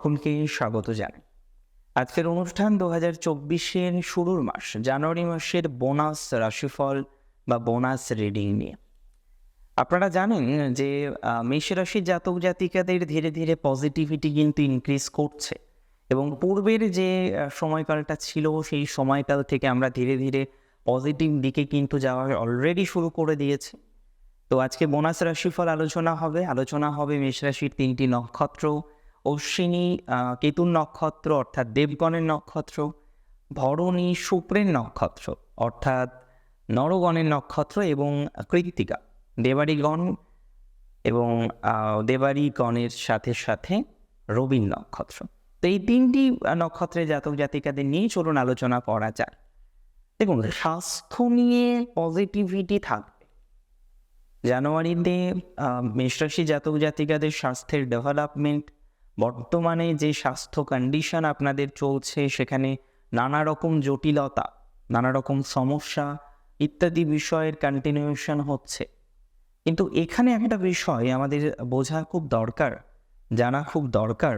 সকলকে স্বাগত জানাই। আজকের অনুষ্ঠান দু হাজার চব্বিশের শুরুর মাস, জানুয়ারি মাসের বোনাস রাশিফল বা বোনাস রিডিং নিয়ে। আপনারা জানেন যে মেষ রাশির জাতক জাতিকাদের ধীরে ধীরে পজিটিভিটি কিন্তু ইনক্রিজ করছে এবং পূর্বের যে সময়কালটা ছিল, সেই সময়কাল থেকে আমরা ধীরে ধীরে পজিটিভ দিকে কিন্তু যাওয়া অলরেডি শুরু করে দিয়েছি। তো আজকে বোনাস রাশিফল আলোচনা হবে। আলোচনা হবে মেষ রাশির তিনটি নক্ষত্র অশ্বিনী কেতুর নক্ষত্র, অর্থাৎ দেবগণের নক্ষত্র, ভরণী, শুক্রের নক্ষত্র, অর্থাৎ নরগণের নক্ষত্র এবং কৃত্তিকা দেবাড়িগণ এবং দেবাড়িগণের সাথে সাথে রবির নক্ষত্র। তো এই তিনটি নক্ষত্রের জাতক জাতিকাদের নিয়ে চলুন আলোচনা করা যায় দেখুন, স্বাস্থ্য নিয়ে পজিটিভিটি থাকবে। জানুয়ারিতে মেষরাশি জাতক জাতিকাদের স্বাস্থ্যের ডেভেলপমেন্ট বর্তমানে যে স্বাস্থ্য কন্ডিশন আপনাদের চলছে, সেখানে নানা রকম জটিলতা নানা রকম সমস্যা ইত্যাদি বিষয়ের কন্টিনিউশন হচ্ছে। কিন্তু এখানে একটা বিষয় আমাদের বোঝা খুব দরকার, জানা খুব দরকার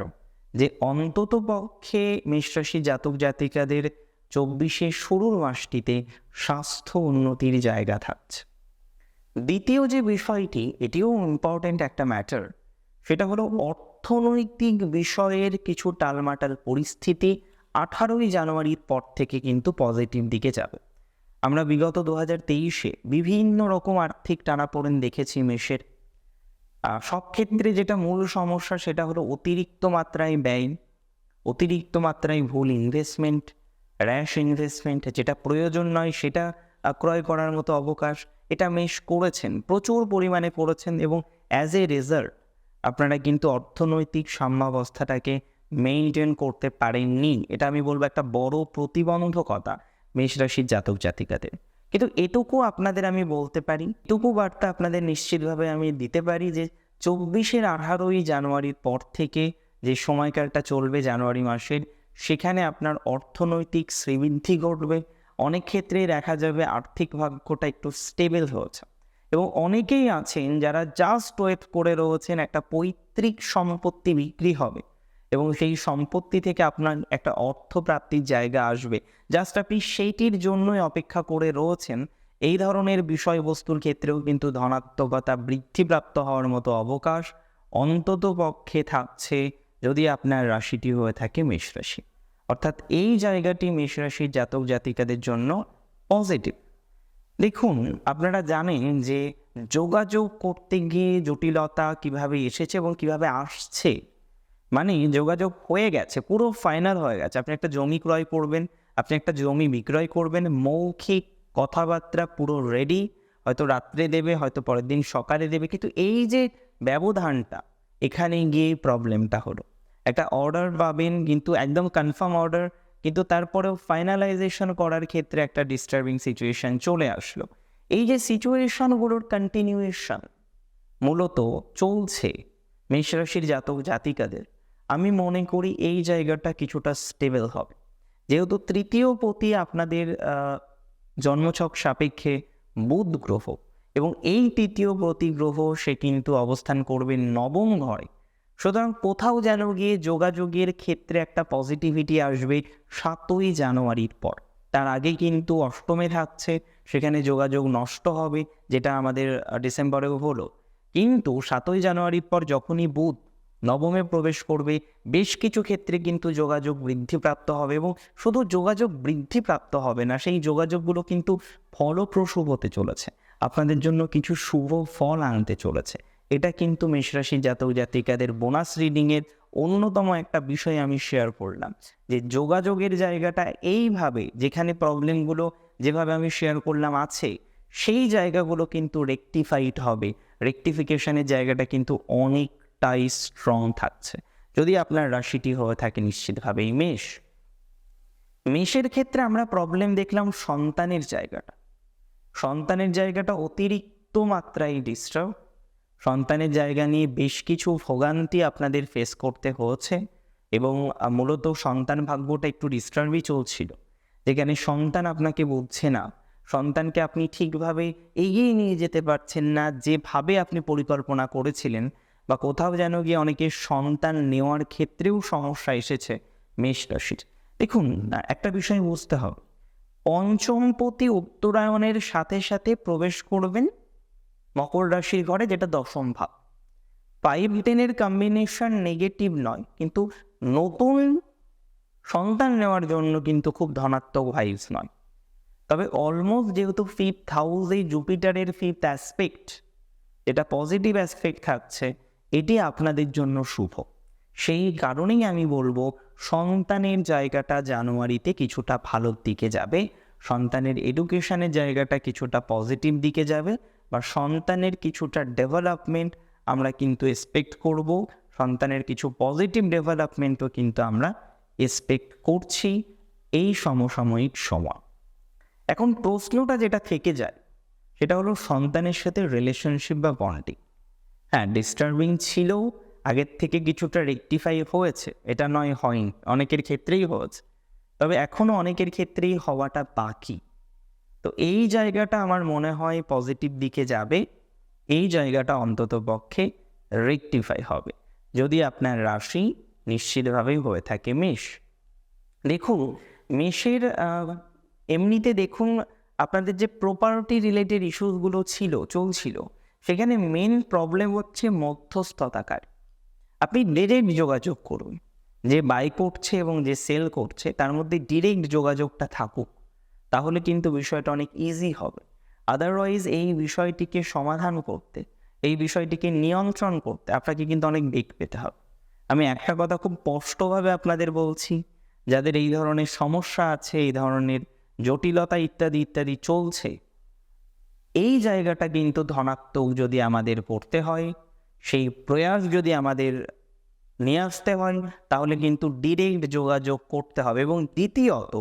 যে অন্তত পক্ষে মেষরাশি জাতক জাতিকাদের চব্বিশে শুরুর মাসটিতে স্বাস্থ্য উন্নতির জায়গা থাকছে। দ্বিতীয় যে বিষয়টি, এটিও ইম্পর্ট্যান্ট একটা ম্যাটার সেটা হলো অর্থনৈতিক বিষয়ের কিছু টালমাটাল পরিস্থিতি আঠারোই জানুয়ারির পর থেকে কিন্তু পজিটিভ দিকে যাবে। আমরা বিগত দু হাজার তেইশে বিভিন্ন রকম আর্থিক টানাপোড়েন দেখেছি মেষের সব ক্ষেত্রে যেটা মূল সমস্যা সেটা হলো অতিরিক্ত মাত্রায় ব্যয়, অতিরিক্ত মাত্রায় ভুল ইনভেস্টমেন্ট র্যাশ ইনভেস্টমেন্ট যেটা প্রয়োজন নয় সেটা ক্রয় করার মতো অবকাশ, এটা মেশ করেছেন, প্রচুর পরিমাণে করেছেন এবং অ্যাজ এ রেজাল্ট আপনারা কিন্তু অর্থনৈতিক সাম্যাবস্থাটাকে মেনটেন করতে পারেননি। এটা আমি বলব একটা বড় প্রতিবন্ধকতা মেষ রাশির জাতক জাতিকাদের। কিন্তু এটুকু আপনাদের আমি বলতে পারি, এটুকু বার্তা আপনাদের নিশ্চিতভাবে আমি দিতে পারি যে চব্বিশের আঠারোই জানুয়ারির পর থেকে যে সময়কালটা চলবে জানুয়ারি মাসের, সেখানে আপনার অর্থনৈতিক শ্রীবৃদ্ধি ঘটবে। অনেক ক্ষেত্রেই দেখা যাবে আর্থিক ভাগ্যটা একটু স্টেবল হয়েছে এবং অনেকেই আছেন যারা জাস্ট ওয়েট করে রয়েছেন একটা পৈতৃক সম্পত্তি বিক্রি হবে এবং সেই সম্পত্তি থেকে আপনার একটা অর্থ প্রাপ্তির জায়গা আসবে। জাস্ট আপনি সেইটির জন্যই অপেক্ষা করে রয়েছেন, এই ধরনের বিষয়বস্তুর ক্ষেত্রেও কিন্তু ধনাত্মকতা বৃদ্ধিপ্রাপ্ত হওয়ার মতো অবকাশ অন্তত পক্ষে থাকছে যদি আপনার রাশিটি হয়ে থাকে মেষ রাশি। অর্থাৎ এই জায়গাটি মেষ রাশির জাতক জাতিকাদের জন্য পজিটিভ দেখুন আপনারা জানেন যে যোগাযোগ করতে গিয়ে জটিলতা কীভাবে এসেছে এবং কীভাবে আসছে। মানে যোগাযোগ হয়ে গেছে, পুরো ফাইনাল হয়ে গেছে। আপনি একটা জমি ক্রয় করবেন, আপনি একটা জমি বিক্রয় করবেন, মৌখিক কথাবার্তা পুরো রেডি হয়তো রাত্রে দেবে, হয়তো পরের দিন সকালে দেবে, কিন্তু এই যে ব্যবধানটা, এখানে গিয়ে প্রবলেমটা হলো। একটা অর্ডার পাবেন, কিন্তু একদম কনফার্ম অর্ডার কিন্তু তারপরেও ফাইনালাইজেশন করার ক্ষেত্রে একটা ডিস্টার্বিং সিচুয়েশন চলে আসলো। এই যে সিচুয়েশনগুলোর কন্টিনিউয়েশন মূলত চলছে মেষরাশির জাতক জাতিকাদের, আমি মনে করি এই জায়গাটা কিছুটা স্টেবল হবে। যেহেতু তৃতীয় পতি আপনাদের জন্মছক সাপেক্ষে বুধ গ্রহ এবং এই তৃতীয় প্রতি গ্রহ সে কিন্তু অবস্থান করবে নবম ঘরে। সুতরাং কোথাও যেন গিয়ে যোগাযোগের ক্ষেত্রে একটা পজিটিভিটি আসবে সাতই জানুয়ারির পর। তার আগে কিন্তু অষ্টমে থাকছে, সেখানে যোগাযোগ নষ্ট হবে, যেটা আমাদের ডিসেম্বরেও হলো। কিন্তু সাতই জানুয়ারির পর যখনই বুধ নবমে প্রবেশ করবে, বেশ কিছু ক্ষেত্রে কিন্তু যোগাযোগ বৃদ্ধিপ্রাপ্ত হবে এবং শুধু যোগাযোগ বৃদ্ধিপ্রাপ্ত হবে না, সেই যোগাযোগগুলো কিন্তু ফলপ্রসূ হতে চলেছে। আপনাদের জন্য কিছু শুভ ফল আনতে চলেছে। এটা কিন্তু মেষরাশি জাতক জাতিকাদের বোনাস রিডিংয়ের অন্যতম একটা বিষয় আমি শেয়ার করলাম, যে যোগাযোগের জায়গাটা এইভাবে, যেখানে প্রবলেমগুলো যেভাবে আমি শেয়ার করলাম আছে, সেই জায়গাগুলো কিন্তু রেকটিফাইড হবে। রেকটিফিকেশনের জায়গাটা কিন্তু অনেকটাই স্ট্রং থাকছে। যদি আপনার রাশিটি হয়ে থাকে নিশ্চিতভাবেই মেষ। মেষের ক্ষেত্রে আমরা প্রবলেম দেখলাম সন্তানের জায়গাটা। সন্তানের জায়গাটা অতিরিক্ত মাত্রায় ডিস্টার্ব সন্তানের জায়গা নিয়ে বেশ কিছু ভোগান্তি আপনাদের ফেস করতে হয়েছে এবং মূলত সন্তান ভাগ্যটা একটু ডিস্টার্বই চলছিল। যেখানে সন্তান আপনাকে বুঝছে না, সন্তানকে আপনি ঠিকভাবে এগিয়ে নিয়ে যেতে পারছেন না, যেভাবে আপনি পরিকল্পনা করেছিলেন বা কোথাও যেন গিয়ে অনেকে সন্তান নেওয়ার ক্ষেত্রেও সমস্যা এসেছে মেষ রাশির। দেখুন একটা বিষয় বুঝতে হবে। পঞ্চমপতি উত্তরায়ণের সাথে সাথে প্রবেশ করবেন মকর রাশির ঘরে যেটা দশম ভাব। ফাইভ টেনের কম্বিনেশন নেগেটিভ নয়, কিন্তু নতুন সন্তান নেওয়ার জন্য কিন্তু খুব ধনাত্মক ভাইবস নয়। তবে অলমোস্ট যেহেতু ফিফথ হাউসে জুপিটারের ফিফথ অ্যাসপেক্ট যেটা পজিটিভ অ্যাসপেক্ট থাকছে, এটি আপনাদের জন্য শুভ। সেই কারণেই আমি বলব, সন্তানের জায়গাটা জানুয়ারিতে কিছুটা ভালোর দিকে যাবে, সন্তানের এডুকেশনের জায়গাটা কিছুটা পজিটিভ দিকে যাবে বা সন্তানের কিছুটা ডেভেলপমেন্ট আমরা কিন্তু এক্সপেক্ট করব, সন্তানের কিছু পজিটিভ ডেভেলপমেন্টও কিন্তু আমরা এক্সপেক্ট করছি এই সমসাময়িক সময়। এখন প্রশ্নটা যেটা থেকে যায়, সেটা হলো সন্তানের সাথে রিলেশনশিপ বা বন্ডিং হ্যাঁ ডিস্টার্বিং ছিল, আগের থেকে কিছুটা রেকটিফাই হয়েছে, এটা নয়, হয়নি, অনেকের ক্ষেত্রেই হয়েছে। তবে এখনও অনেকের ক্ষেত্রেই হওয়াটা বাকি। তো এই জায়গাটা আমার মনে হয় পজিটিভ দিকে যাবে। এই জায়গাটা অন্তত পক্ষে রেকটিফাই হবে। যদি আপনার রাশি নিশ্চিতভাবেই হয়ে থাকে মেষ। দেখুন, মেষের এমনিতে দেখুন আপনাদের যে প্রপার্টি রিলেটেড ইস্যুসগুলো ছিল, চলছিল, সেখানে মেন প্রবলেম হচ্ছে মধ্যস্থতাকার। আপনি ডিরেক্ট যোগাযোগ করুন। যে বাই করছে এবং যে সেল করছে, তার মধ্যে ডিরেক্ট যোগাযোগটা থাকুক। তাহলে কিন্তু বিষয়টা অনেক ইজি হবে। আদারওয়াইজ এই বিষয়টিকে সমাধান করতে, এই বিষয়টিকে নিয়ন্ত্রণ করতে আপনাকে কিন্তু অনেক বেগ পেতে হবে। আমি একটা কথা খুব স্পষ্টভাবে আপনাদের বলছি, যাদের এই ধরনের সমস্যা আছে, এই ধরনের জটিলতা ইত্যাদি ইত্যাদি চলছে, এই জায়গাটা কিন্তু ধনাত্মক যদি আমাদের করতে হয়, সেই প্রয়াস যদি আমাদের নিয়ে আসতে হয়, তাহলে কিন্তু ডিরেক্ট যোগাযোগ করতে হবে। এবং দ্বিতীয়ত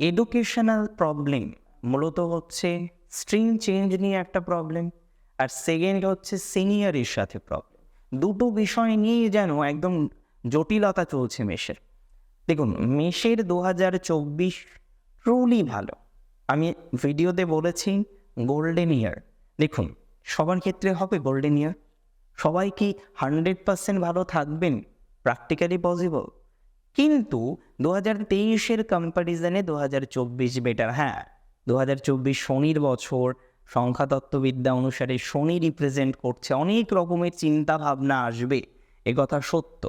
এডুকেশনাল প্রবলেম মূলত হচ্ছে স্ট্রিম চেঞ্জ নিয়ে একটা প্রবলেম আর সেকেন্ড হচ্ছে সিনিয়রের সাথে প্রবলেম দুটো বিষয় নিয়ে যেন একদম জটিলতা চলছে মেশের দেখুন মেশের দু হাজার চব্বিশ ট্রুলি ভালো। আমি ভিডিওতে বলেছি গোল্ডেন ইয়ার দেখুন, সবার ক্ষেত্রে হবে গোল্ডেন ইয়ার সবাই কি হান্ড্রেড পার্সেন্ট ভালো থাকবেন? প্র্যাকটিক্যালি পসিবল কিন্তু দু হাজার তেইশের কম্প্যারিজনে দু হাজার চব্বিশ বেটার হ্যাঁ। দু হাজার চব্বিশ শনির বছর, সংখ্যাতত্ত্ববিদ্যা অনুসারে শনি রিপ্রেজেন্ট করছে। অনেক রকমের চিন্তা ভাবনা আসবে কথা সত্য।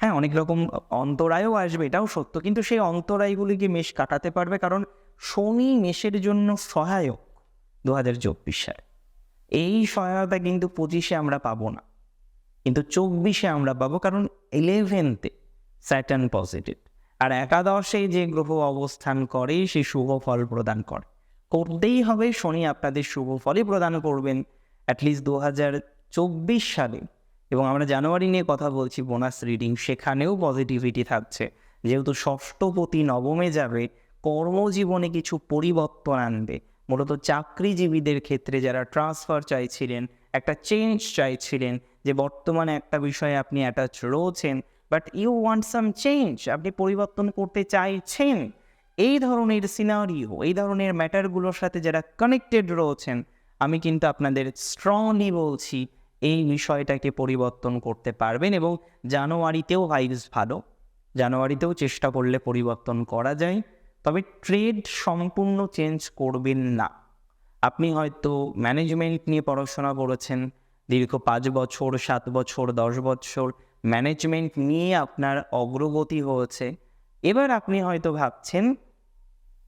হ্যাঁ অনেক রকম অন্তরায়ও আসবে, এটাও সত্য। কিন্তু সেই অন্তরায়গুলিকে মেষ কাটাতে পারবে কারণ শনি মেষের জন্য সহায়ক দু হাজার চব্বিশ সালে। এই সহায়তা কিন্তু পঁচিশে আমরা পাবো না, কিন্তু চব্বিশে আমরা পাবো কারণ ইলেভেনতে স্যাটার্ন পজিটিভ আর একাদশে যে গ্রহ অবস্থান করে, সে শুভ ফল প্রদান করে। করতেই হবে, শনি আপনাদের শুভ ফলই প্রদান করবেন অ্যাটলিস্ট দু হাজার চব্বিশ সালে। এবং আমরা জানুয়ারি নিয়ে কথা বলছি বোনাস রিডিং সেখানেও পজিটিভিটি থাকছে। যেহেতু ষষ্ঠপতি নবমে যাবে, কর্মজীবনে কিছু পরিবর্তন আনবে। মূলত চাকরিজীবীদের ক্ষেত্রে যারা ট্রান্সফার চাইছিলেন, একটা চেঞ্জ চাইছিলেন, যে বর্তমানে একটা বিষয়ে আপনি অ্যাটাচ রয়েছেন but you want some change আপনি পরিবর্তন করতে চাইছেন। এই ধরনের সিনারিও এই ধরনের ম্যাটারগুলোর সাথে যারা কানেক্টেড রয়েছেন, আমি কিন্তু আপনাদের স্ট্রংলি বলছি, এই বিষয়টাকে পরিবর্তন করতে পারবেন এবং জানুয়ারিতেও ভাইবস ভালো। জানুয়ারিতেও চেষ্টা করলে পরিবর্তন করা যায়। তবে ট্রেড সম্পূর্ণ চেঞ্জ করবেন না। আপনি হয়তো ম্যানেজমেন্ট নিয়ে পড়াশোনা করেছেন, দীর্ঘ পাঁচ বছর, সাত বছর, দশ বছর ম্যানেজমেন্ট নিয়ে আপনার অগ্রগতি হয়েছে। এবার আপনি হয়তো ভাবছেন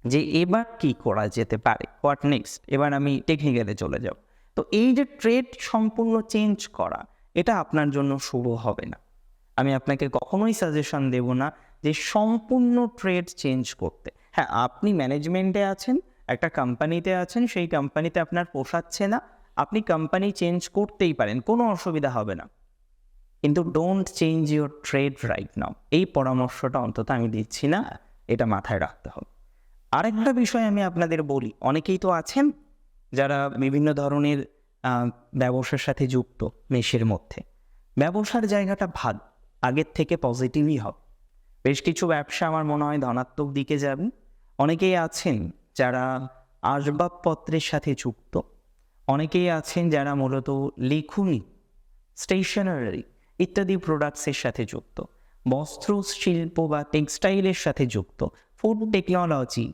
যে এবার কি করা যেতে পারে? হোয়াট নেক্সট এবার আমি টেকনিক্যালে চলে যাব। তো এই যে ট্রেড সম্পূর্ণ চেঞ্জ করা, এটা আপনার জন্য শুভ হবে না। আমি আপনাকে কখনোই সাজেশন দেব না যে সম্পূর্ণ ট্রেড চেঞ্জ করতে। হ্যাঁ আপনি ম্যানেজমেন্টে আছেন, একটা কোম্পানিতে আছেন, সেই কোম্পানিতে আপনার পোষাচ্ছে না। আপনি কোম্পানি চেঞ্জ করতেই পারেন, কোনো অসুবিধা হবে না। কিন্তু don't change your trade right now এই পরামর্শটা অন্তত আমি দিচ্ছি না, এটা মাথায় রাখতে হবে। আরেকটা বিষয় আমি আপনাদের বলি, অনেকেই তো আছেন যারা বিভিন্ন ধরনের ব্যবসার সাথে যুক্ত মেশের মধ্যে। ব্যবসার জায়গাটা ভালো, আগের থেকে পজিটিভই হবে। বেশ কিছু ব্যবসা আমার মনে হয় ধনাত্মক দিকে যাবে। অনেকেই আছেন যারা আসবাবপত্রের সাথে যুক্ত, অনেকেই আছেন যারা মূলত লেখুনি স্টেশনারি ইত্যাদি প্রোডাক্টসের সাথে যুক্ত। বস্ত্র, শিল্প বা টেক্সটাইলের সাথে যুক্ত। ফুড টেকনোলজি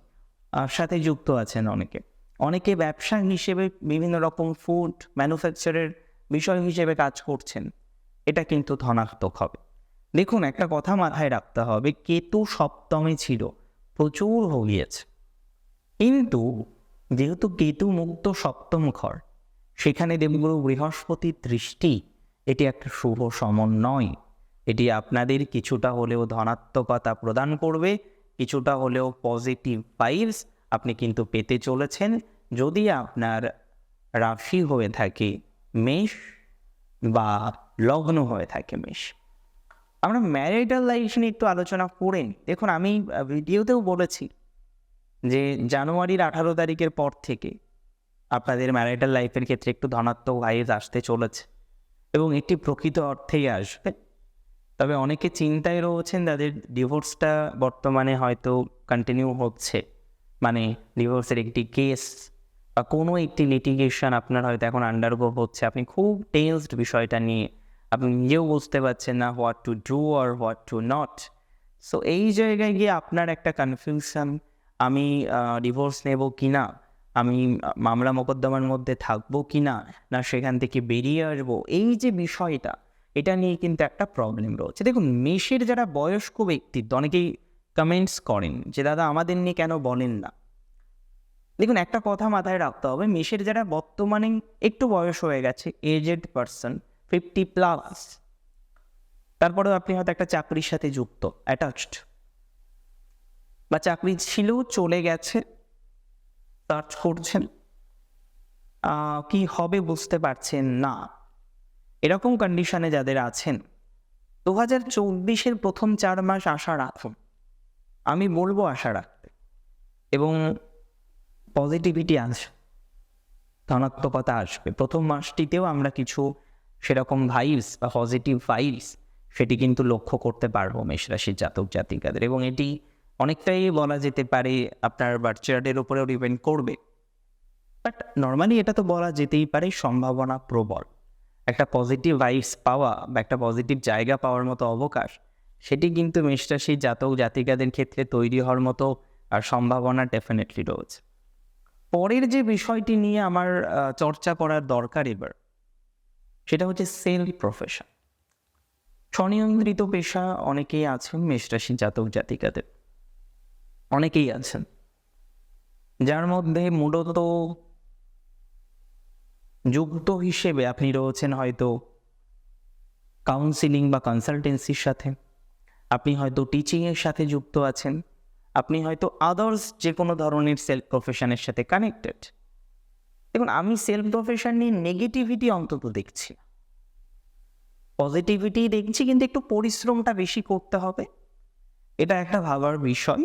সাথে যুক্ত আছেন অনেকে। অনেকে ব্যবসা হিসেবে বিভিন্ন রকম ফুড ম্যানুফ্যাকচারের বিষয় হিসেবে কাজ করছেন। এটা কিন্তু ধনাত্মক হবে। দেখুন, একটা কথা মাথায় রাখতে হবে, কেতু সপ্তমে ছিল, প্রচুর ভোগিয়েছে কিন্তু যেহেতু কেতু মুক্ত সপ্তম ঘর, সেখানে দেবগুরু বৃহস্পতির দৃষ্টি এটি একটা শুভ সমন্বয়। এটি আপনাদের কিছুটা হলেও ধনাত্মকতা প্রদান করবে, কিছুটা হলেও পজিটিভ ভাইবস আপনি কিন্তু পেতে চলেছেন। যদি আপনার রাশি হয়ে থাকে মেষ বা লগ্ন হয়ে থাকে মেষ। আমরা ম্যারিটাল লাইফ নিয়ে একটু আলোচনা করেন দেখুন, আমি ভিডিওতেও বলেছি যে জানুয়ারির আঠারো তারিখের পর থেকে আপনাদের ম্যারিটাল লাইফের ক্ষেত্রে একটু ধনাত্মক ভাইজ আসতে চলেছে। এবং একটি প্রকৃত অর্থেই আসবে। তবে অনেকে চিন্তায় রয়েছেন তাদের ডিভোর্সটা বর্তমানে হয়তো কন্টিনিউ হচ্ছে। মানে ডিভোর্সের একটি কেস বা কোনো একটি লিটিগেশন আপনার হয়তো এখন আন্ডারগো হচ্ছে। আপনি খুব টেন্সড বিষয়টা নিয়ে। আপনি নিজেও বুঝতে পারছেন না হোয়াট টু ডু আর হোয়াট টু নট সো এই জায়গায় গিয়ে আপনার একটা কনফিউশন আমি ডিভোর্স নেব কি না আমি মামলা মোকদ্দমার মধ্যে থাকব কি না? না, সেখান থেকে বেরিয়ে আসব? এই যে বিষয়টা, এটা নিয়ে কিন্তু একটা প্রবলেম রয়েছে। দেখুন মেষের যারা বয়স্ক ব্যক্তিত্ব অনেকেই কমেন্টস করেন যে, দাদা, আমাদের নিয়ে কেন বলেন না? দেখুন, একটা কথা মাথায় রাখতে হবে মেষের যারা বর্তমানে একটু বয়স হয়ে গেছে এজেড পার্সন ফিফটি প্লাস তারপরেও আপনি হয়তো একটা চাকরির সাথে যুক্ত অ্যাটাচড বা চাকরি ছিল চলে গেছে সার্চ করছেন। কি হবে বুঝতে পারছেন না। এরকম কন্ডিশনে যাদের আছেন দু হাজার চব্বিশের প্রথম চার মাস আশা রাখুন। আমি বলব আশা রাখতে। এবং পজিটিভিটি আসবে। ধনাত্মকতা আসবে। প্রথম মাসটিতেও আমরা কিছু সেরকম ভাইবস বা পজিটিভ ভাইবস সেটি কিন্তু লক্ষ্য করতে পারব মেষ রাশির জাতক জাতিকাদের এবং এটি অনেকটাই বলা যেতে পারে আপনার বার্চার্ডের উপরেও ডিপেন্ড করবে। বাট নর্মালি এটা তো বলা যেতেই পারে সম্ভাবনা প্রবল। একটা পজিটিভ ভাইবস পাওয়া বা একটা পজিটিভ জায়গা পাওয়ার মতো অবকাশ, সেটি কিন্তু মেষ রাশির জাতক জাতিকাদের ক্ষেত্রে তৈরি হওয়ার মতো আর সম্ভাবনা ডেফিনেটলি রয়েছে। পরের যে বিষয়টি নিয়ে আমার চর্চা করার দরকার এবার, সেটা হচ্ছে সেল প্রফেশন স্বনিয়ন্ত্রিত পেশা অনেকেই আছেন মেষরাশি জাতক জাতিকাদের। অনেকেই আছেন। যার মধ্যে মূলত যুক্ত হিসেবে আপনি রয়েছেন হয়তো কাউন্সিলিং বা কনসালটেন্সির সাথে। আপনি হয়তো টিচিংয়ের সাথে যুক্ত আছেন। আপনি হয়তো আদার্স যে কোনো ধরনের সেলফ প্রফেশনের সাথে কানেক্টেড দেখুন, আমি সেলফ প্রফেশন নিয়ে নেগেটিভিটি অন্তত দেখছি পজিটিভিটি দেখছি, কিন্তু একটু পরিশ্রমটা বেশি করতে হবে। এটা একটা ভাবার বিষয়।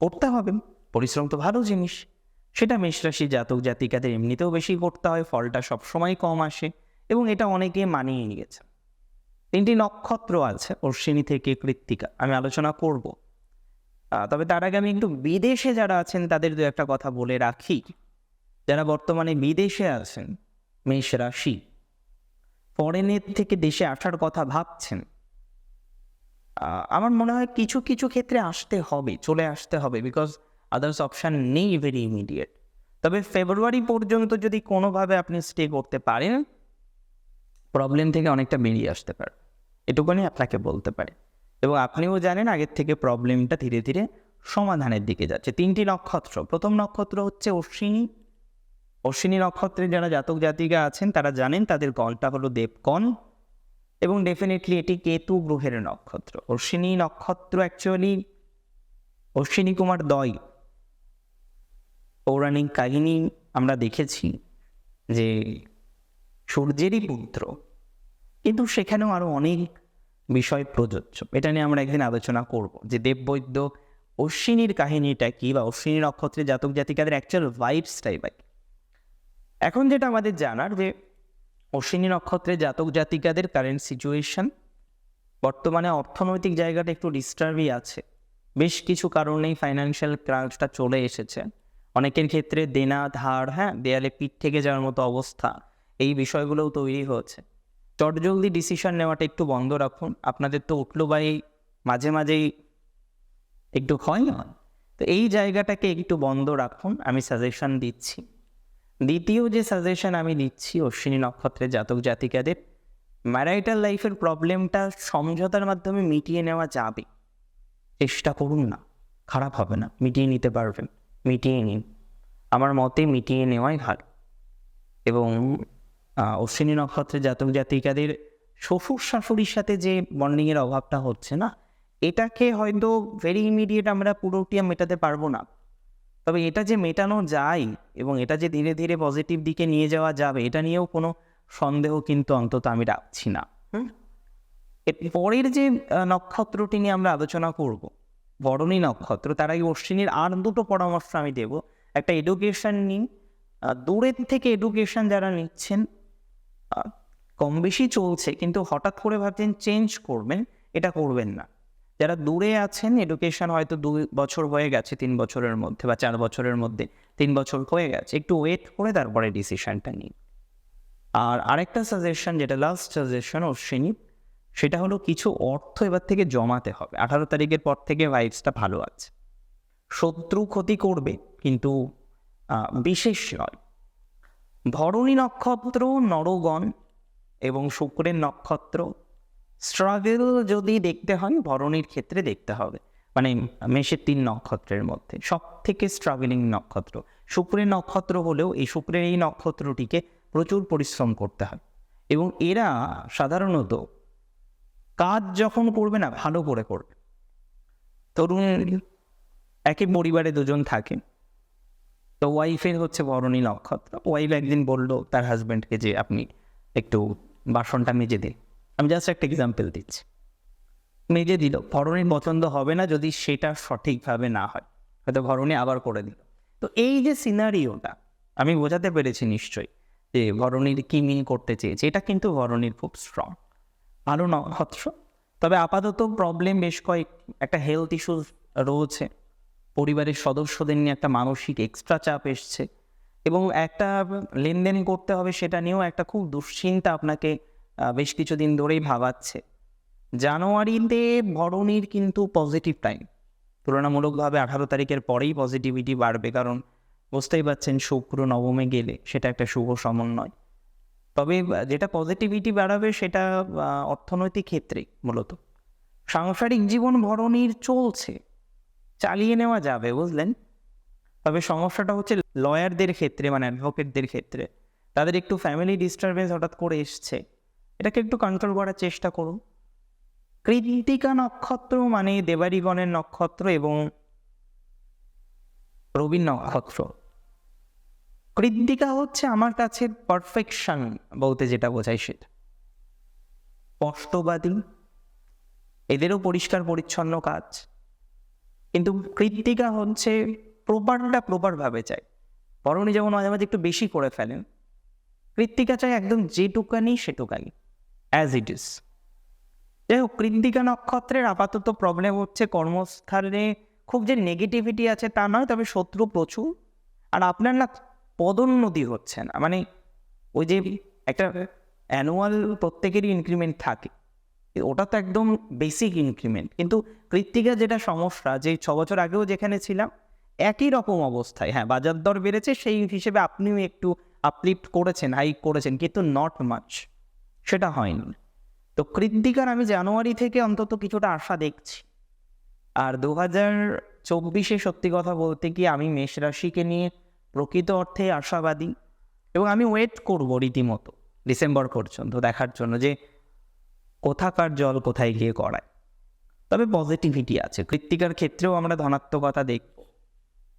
করতে হবে। পরিশ্রম তো ভালো জিনিস। সেটা মেষরাশি জাতক জাতিকাদের এমনিতেও বেশি করতে হয়, ফলটা সবসময় কম আসে এবং এটা অনেকে মানিয়ে নিয়েছে। তিনটি নক্ষত্র আছে, অশ্বিনী থেকে কৃত্তিকা। আমি আলোচনা করব। তবে তার আগে আমি একটু বিদেশে যারা আছেন, তাদের দু একটা কথা বলে রাখি। যারা বর্তমানে বিদেশে আছেন মেষ রাশি ফরেনের থেকে দেশে আসার কথা ভাবছেন আমার মনে হয় কিছু কিছু ক্ষেত্রে আসতে হবে, চলে আসতে হবে বিকজ আদার্স অপশান নেই ভেরি ইমিডিয়েট তবে ফেব্রুয়ারি পর্যন্ত যদি কোনোভাবে আপনি স্টে করতে পারেন প্রবলেম থেকে অনেকটা বেরিয়ে আসতে পারে। এটুকুনি আপনাকে বলতে পারে। এবং আপনিও জানেন আগের থেকে প্রবলেমটা ধীরে ধীরে সমাধানের দিকে যাচ্ছে। তিনটি নক্ষত্র। প্রথম নক্ষত্র হচ্ছে অশ্বিনী। অশ্বিনী নক্ষত্রে যারা জাতক জাতিকা আছেন, তারা জানেন তাদের কলটা হলো দেবগণ। এবং ডেফিনেটলি এটি কেতু গ্রহের নক্ষত্র। অশ্বিনী নক্ষত্র অ্যাকচুয়ালি অশ্বিনী কুমার দয়। পৌরাণিক কাহিনী আমরা দেখেছি যে সূর্যেরই পুত্র, কিন্তু সেখানেও আরও অনেক বিষয় প্রযোজ্য। এটা নিয়ে আমরা একদিন আলোচনা করব যে দেববৈদ্য অশ্বিনীর কাহিনীটা কি বা অশ্বিনী নক্ষত্রে জাতক জাতিকাদের অ্যাকচুয়াল ভাইবসটাই বাই এখন যেটা আমাদের জানার যে অশ্বিনী নক্ষত্রে জাতক জাতিকাদের কারেন্ট সিচুয়েশন বর্তমানে অর্থনৈতিক জায়গাটা একটু ডিস্টার্বই আছে। বেশ কিছু কারণেই ফাইন্যান্সিয়াল ক্রাঞ্চটা চলে এসেছে। অনেকের ক্ষেত্রে দেনা, ধার হ্যাঁ দেয়ালে পিঠ থেকে যাওয়ার মতো অবস্থা, এই বিষয়গুলোও তৈরি হচ্ছে চটজলদি ডিসিশন নেওয়াটা একটু বন্ধ রাখুন। আপনাদের তো উঠল বাই মাঝে মাঝেই একটু হয়। না তো এই জায়গাটাকে একটু বন্ধ রাখুন, আমি সাজেশন দিচ্ছি। দ্বিতীয় যে সাজেশন আমি দিচ্ছি অশ্বিনী নক্ষত্রের জাতক জাতিকাদের ম্যারাইটাল লাইফের প্রবলেমটা সমঝোতার মাধ্যমে মিটিয়ে নেওয়া যাবে। চেষ্টা করুন না, খারাপ হবে না, মিটিয়ে নিতে পারবেন, মিটিয়ে নিন। আমার মতে মিটিয়ে নেওয়াই ভালো। এবং অশ্বিনী নক্ষত্রের জাতক জাতিকাদের শ্বশুর শাশুড়ির সাথে যে বন্ডিংয়ের অভাবটা হচ্ছে না, এটাকে হয়তো ভেরি ইমিডিয়েট আমরা পুরোটিয়া মেটাতে পারব না। তবে এটা যে মেটানো যায় এবং এটা যে ধীরে ধীরে পজিটিভ দিকে নিয়ে যাওয়া যাবে, এটা নিয়েও কোনো সন্দেহ কিন্তু অন্তত আমি রাখছি না। হুম? পরের যে নক্ষত্রটি নিয়ে আমরা আলোচনা করব, বরণী নক্ষত্র, তার আগে অশ্বিনীর আর দুটো পরামর্শ আমি দেব। একটা এডুকেশন নিন দূরের থেকে এডুকেশন যারা নিচ্ছেন কম বেশি চলছে, কিন্তু হঠাৎ করে ভাবছেন চেঞ্জ করবেন, এটা করবেন না। যারা দূরে আছেন এডুকেশন হয়তো দুই বছর হয়ে গেছে, তিন বছরের মধ্যে বা চার বছরের মধ্যে, তিন বছর হয়ে গেছে। একটু ওয়েট করে তারপরে ডিসিশনটা নিন। আর আরেকটা সাজেশন যেটা লাস্ট সাজেশন অশ্বিনী সেটা হলো কিছু অর্থ এবার থেকে জমাতে হবে। আঠারো তারিখের পর থেকে ভাইবসটা ভালো আছে। শত্রু ক্ষতি করবে, কিন্তু বিশেষ নয়। ধরণী নক্ষত্র, নরগণ এবং শুক্রের নক্ষত্র স্ট্রাগল যদি দেখতে হয় ভরণীর ক্ষেত্রে দেখতে হবে। মানে মেষের তিন নক্ষত্রের মধ্যে সব থেকে স্ট্রাগলিং নক্ষত্র। শুক্রের নক্ষত্র হলেও এই শুক্রের এই নক্ষত্রটিকে প্রচুর পরিশ্রম করতে হয়। এবং এরা সাধারণত কাজ যখন করবে না, ভালো করে করবে। তরুণ একই পরিবারে দুজন থাকে। তো ওয়াইফের হচ্ছে বরণী নক্ষত্র। ওয়াইফ একদিন বলল তার হাজব্যান্ডকে যে, আপনি একটু বাসনটা মেজে দিন আমি জাস্ট একটা এক্সাম্পল দিচ্ছি। মেজে দিল ভরণীর পছন্দ হবে না যদি সেটা সঠিকভাবে না হয়। হয়তো ভরণী আবার করে দিল। তো এই যে সিনারিওটা আমি বোঝাতে পেরেছি নিশ্চয়ই যে ভরণীর কি মিন করতে চেয়েছে। এটা কিন্তু ভরণীর খুব স্ট্রং ভালো নক্ষত্র তবে আপাতত প্রবলেম বেশ কয়েক, একটা হেলথ ইস্যুস রয়েছে। পরিবারের সদস্যদের নিয়ে একটা মানসিক এক্সট্রা চাপ এসছে। এবং একটা লেনদেন করতে হবে সেটা নিয়েও একটা খুব দুশ্চিন্তা আপনাকে বেশ কিছুদিন ধরেই ভাবাচ্ছে। জানুয়ারিতে ভরণীর কিন্তু পজিটিভ টাইম তুলনামূলকভাবে আঠারো তারিখের পরেই পজিটিভিটি বাড়বে, কারণ বুঝতেই পারছেন শুক্র নবমে গেলে সেটা একটা শুভ সমন্বয়। তবে যেটা পজিটিভিটি বাড়াবে সেটা অর্থনৈতিক ক্ষেত্রে মূলত। সাংসারিক জীবন ভরণীর চলছে, চালিয়ে নেওয়া যাবে, বুঝলেন? তবে সমস্যাটা হচ্ছে লয়ারদের ক্ষেত্রে মানে অ্যাডভোকেটদের ক্ষেত্রে, তাদের একটু ফ্যামিলি ডিস্টারবেন্স হঠাৎ করে এসছে। এটাকে একটু কন্ট্রোল করার চেষ্টা করুন। কৃত্তিকা নক্ষত্র মানে দেবারিগণের নক্ষত্র এবং রবীন নক্ষত্র। কৃত্তিকা হচ্ছে আমার কাছে পারফেকশন বলতে যেটা বোঝায় সেটা স্পষ্টবাদী। এদেরও পরিষ্কার পরিচ্ছন্ন কাজ। কিন্তু কৃত্তিকা হচ্ছে প্রপারটা প্রপারভাবে চাই। বরণী যেমন মাঝে মাঝে একটু বেশি করে ফেলেন, কৃত্তিকা চাই একদম যেটুকানি সেটুকানি। অ্যাজ ইট ইজ যাই হোক কৃত্তিকা নক্ষত্রের আপাতত প্রবলেম হচ্ছে কর্মস্থানে খুব যে নেগেটিভিটি আছে তা নয়, তবে শত্রু প্রচুর। আর আপনার না পদোন্নতি হচ্ছে না। মানে ওই যে একটা অ্যানুয়াল প্রত্যেকেরই ইনক্রিমেন্ট থাকে। ওটা তো একদম বেসিক ইনক্রিমেন্ট কিন্তু কৃত্তিকা যেটা সমস্যা, যে ছ বছর আগেও যেখানে ছিলাম, একই রকম অবস্থায়। হ্যাঁ বাজার দর বেড়েছে, সেই হিসেবে আপনিও একটু আপলিফ্ট করেছেন হাইক করেছেন, কিন্তু নট মাচ সেটা হয়নি। তো কৃত্তিকার আমি জানুয়ারি থেকে অন্তত কিছুটা আশা দেখছি। আর দু হাজার চব্বিশে সত্যি কথা বলতে কি আমি মেষ রাশিকে নিয়ে প্রকৃত অর্থে আশাবাদী এবং আমি ওয়েট করব রীতিমতো ডিসেম্বর পর্যন্ত দেখার জন্য যে কোথাকার জল কোথায় গিয়ে গড়ায়। তবে পজিটিভিটি আছে। কৃত্তিকার ক্ষেত্রেও আমরা ধনাত্মকতা দেখব।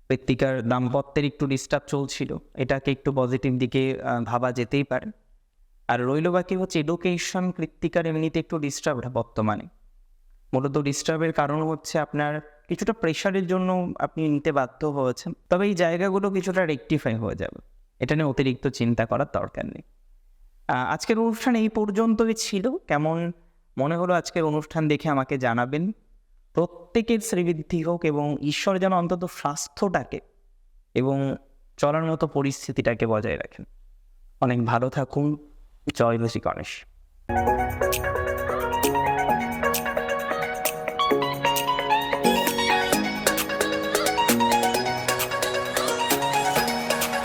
কৃত্তিকার দাম্পত্যের একটু ডিস্টার্ব চলছিল। এটাকে একটু পজিটিভ দিকে ভাবা যেতেই পারে। আর রইল বাকি হচ্ছে এডুকেশন কৃত্তিকার এমনিতে একটু ডিস্টার্ব বর্তমানে। মূলত ডিস্টার্বের কারণ হচ্ছে আপনার কিছুটা প্রেশারের জন্য আপনি নিতে বাধ্য হয়েছেন, তবে এই জায়গাগুলো কিছুটা রেকটিফাই হয়ে যাবে। এটা নিয়ে অতিরিক্ত চিন্তা করার দরকার নেই। আজকের অনুষ্ঠান এই পর্যন্তই ছিল। কেমন মনে হলো আজকের অনুষ্ঠান দেখে আমাকে জানাবেন। প্রত্যেকের শ্রীবৃদ্ধি হোক এবং ঈশ্বর যেন অন্তত স্বাস্থ্যটাকে এবং চলার মতো পরিস্থিতিটাকে বজায় রাখেন। অনেক ভালো থাকুন। Join us, Ganesh.